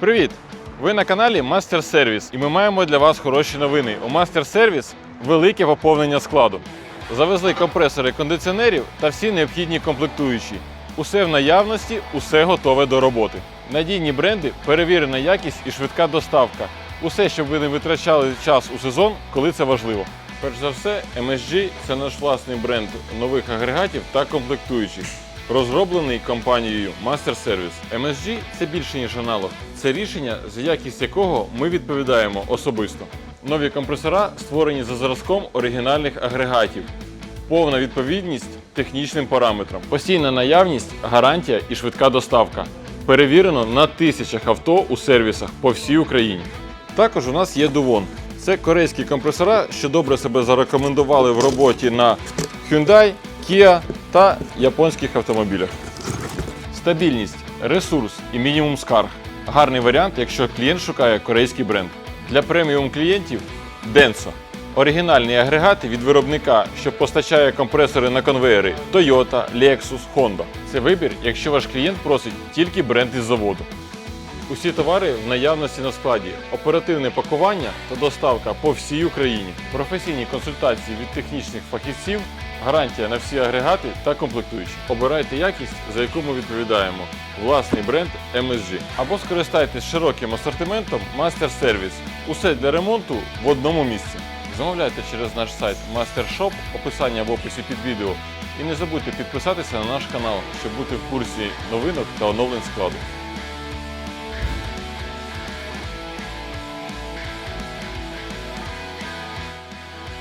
Привіт! Ви на каналі Master Service і ми маємо для вас хороші новини. У Master Service велике поповнення складу. Завезли компресори кондиціонерів та всі необхідні комплектуючі. Усе в наявності, усе готове до роботи. Надійні бренди, перевірена якість і швидка доставка. Усе, щоб ви не витрачали час у сезон, коли це важливо. Перш за все, MSG – це наш власний бренд нових агрегатів та комплектуючих, розроблений компанією Master Service. MSG – це більше ніж аналог. Це рішення, за якість якого ми відповідаємо особисто. Нові компресора створені за зразком оригінальних агрегатів. Повна відповідність технічним параметрам, постійна наявність, гарантія і швидка доставка. Перевірено на тисячах авто у сервісах по всій Україні. Також у нас є Duvon. Це корейські компресора, що добре себе зарекомендували в роботі на Hyundai, Kia та японських автомобілях. Стабільність, ресурс і мінімум скарг. Гарний варіант, якщо клієнт шукає корейський бренд. Для преміум клієнтів Denso. Оригінальні агрегати від виробника, що постачає компресори на конвеєри Toyota, Lexus, Honda. Це вибір, якщо ваш клієнт просить тільки бренд із заводу. Усі товари в наявності на складі, оперативне пакування та доставка по всій Україні, професійні консультації від технічних фахівців, гарантія на всі агрегати та комплектуючі. Обирайте якість, за яку ми відповідаємо. Власний бренд MSG. Або скористайтесь широким асортиментом Master Service. Усе для ремонту в одному місці. Замовляйте через наш сайт Master Shop, описання в описі під відео. І не забудьте підписатися на наш канал, щоб бути в курсі новинок та оновлень складу.